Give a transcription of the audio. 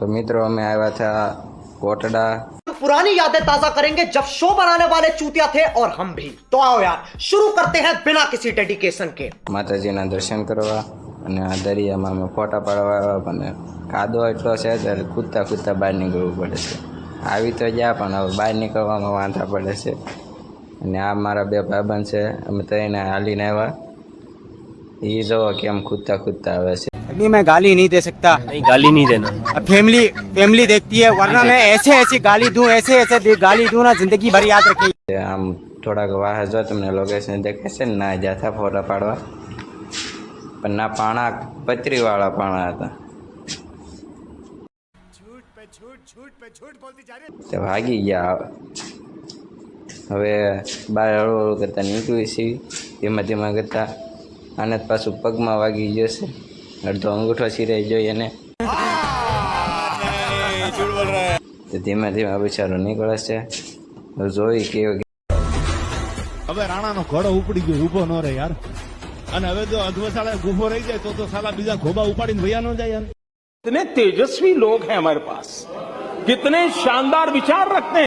તો મિત્રો અમે આવ્યા હતા કોટડા पुरानी यादें ताजा करेंगे जब शो बनाने वाले चूतिया थे और हम भी तो आओ यार शुरू करते हैं बिना किसी डेडिकेशन के માતાજીના દર્શન કરવા અને આ દરિયામાં અમે ફોટા પાડવા આવ્યા પણ કાદો એટલો છે ત્યારે કૂદતા કૂદતા બહાર નીકળવું પડે છે આવી તો ગયા પણ હવે બહાર નીકળવામાં વાંધા પડે છે અને આ મારા બે ભાઈબંધ છે અમે ત્રણે હાલીને આવ્યા એ જોવો કેમ કૂદતા કૂદતા આવે છે अभी मैं गाली नहीं दे सकता नहीं गाली नहीं देना अब फैमिली फैमिली देखती है वरना मैं ऐसे ऐसी गाली दूं ऐसे ऐसे दे- गाली दूं ना जिंदगी भर याद रखेगी આમ થોડાક વાહ જો તમને લોકેશન દેખાય છે ને ના જતા ફોટા પાડવા પણ ના પાણા પતરીવાળા પાણા હતા તે ભાગી ગયા હવે બહાર હળવું હળવું કરતા નીકળી છીએ ધીમા ધીમા કરતા આને જ પાછું પગમાં વાગી જશે અડધો અંગૂઠો સિરાઈ જોઈએ ને તો ધીમે ધીમે બિચારો નીકળે છે હવે જોઈ કેવો હવે રાણાનો ઘોડો ઉપડી ગયો ઊભો ન રહે યાર અને હવે જો અધવસાળે ગુફો રહી જાય તો તો સાલા બીજા ખોબા ઉપાડીને ભૈયા ન જાય યાર कितने तेजस्वी लोग हैं हमारे पास कितने शानदार विचार रखते हैं